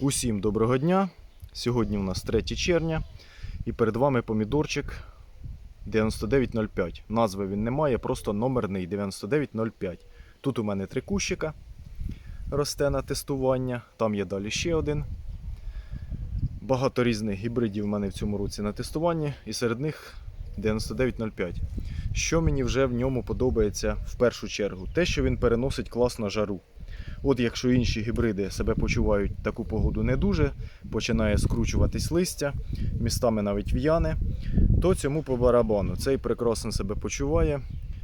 Усім доброго дня. Сьогодні у нас 3 червня і перед вами помідорчик 9905. Назви він не має, просто номерний 9905. Тут у мене три кущика росте на тестування, там є далі ще один. Багато різних гібридів у мене в цьому році на тестуванні, і серед них 9905. Що мені вже в ньому подобається в першу чергу? Те, що він переносить класно жару. От якщо інші гібриди себе почувають таку погоду не дуже, починає скручуватись листя, містами навіть в'яне, то цьому по барабану. Цей прекрасно себе почуває,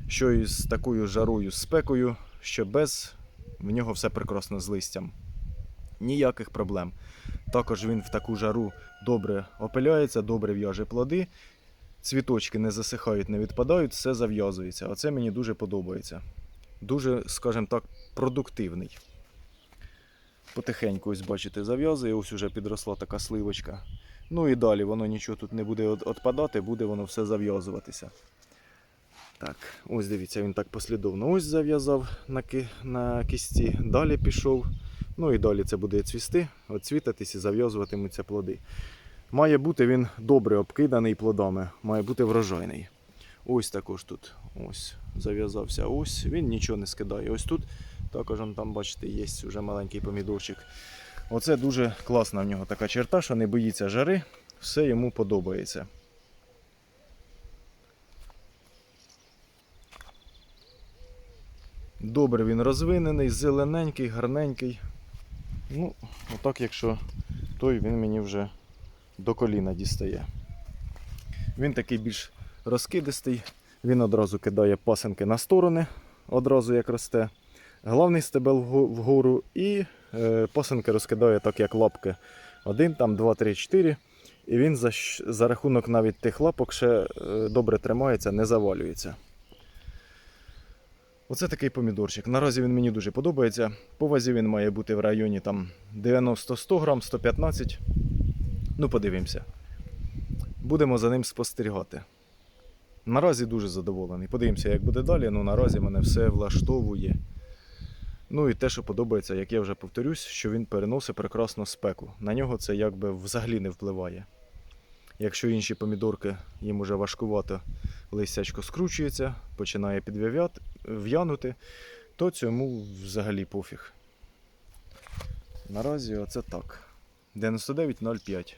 що із такою жарою, спекою, що без в нього все прекрасно з листям. Ніяких проблем. Також він в таку жару добре опиляється, добре в'яже плоди. Цвіточки не засихають, не відпадають, все зав'язується. Оце мені дуже подобається. Дуже, скажімо так, продуктивний. Потихеньку, ось бачите, зав'язує, ось уже підросла така сливочка. Ну і далі воно нічого тут не буде отпадати, буде воно все зав'язуватися. Так, ось дивіться, він так послідовно ось зав'язав на, ки- на кісті, далі пішов. Ну і далі це буде цвісти, оцвітатись і зав'язуватимуться плоди. Має бути він добре обкиданий плодами, має бути врожайний. Ось також тут ось зав'язався. Ось він нічого не скидає. Ось тут також там, бачите, є вже маленький помідорчик. Оце дуже класна в нього така черта, що не боїться жари, все йому подобається. Добре він розвинений, зелененький, гарненький. Ну, отак, якщо той він мені вже до коліна дістає. Він такий більш розкидистий, він одразу кидає пасинки на сторони, одразу як росте. Главний стебел вгору і е, пасинки розкидає так, як лапки. Один, там, два, три, чотири. І він за, за рахунок навіть тих лапок ще е, добре тримається, не завалюється. Оце такий помідорчик. Наразі він мені дуже подобається. По вазі він має бути в районі там 90-100 грам, 115. Ну, подивимося. Будемо за ним спостерігати. Наразі дуже задоволений. Подивимося, як буде далі. Ну, наразі мене все влаштовує. Ну і те, що подобається, як я вже повторюсь, що він переносить прекрасно спеку. На нього це якби взагалі не впливає. Якщо інші помідорки їм уже важкувато, листячко скручується, починає підв'яв'яти, в'янути, то цьому взагалі пофіг. Наразі оце так. 99,05.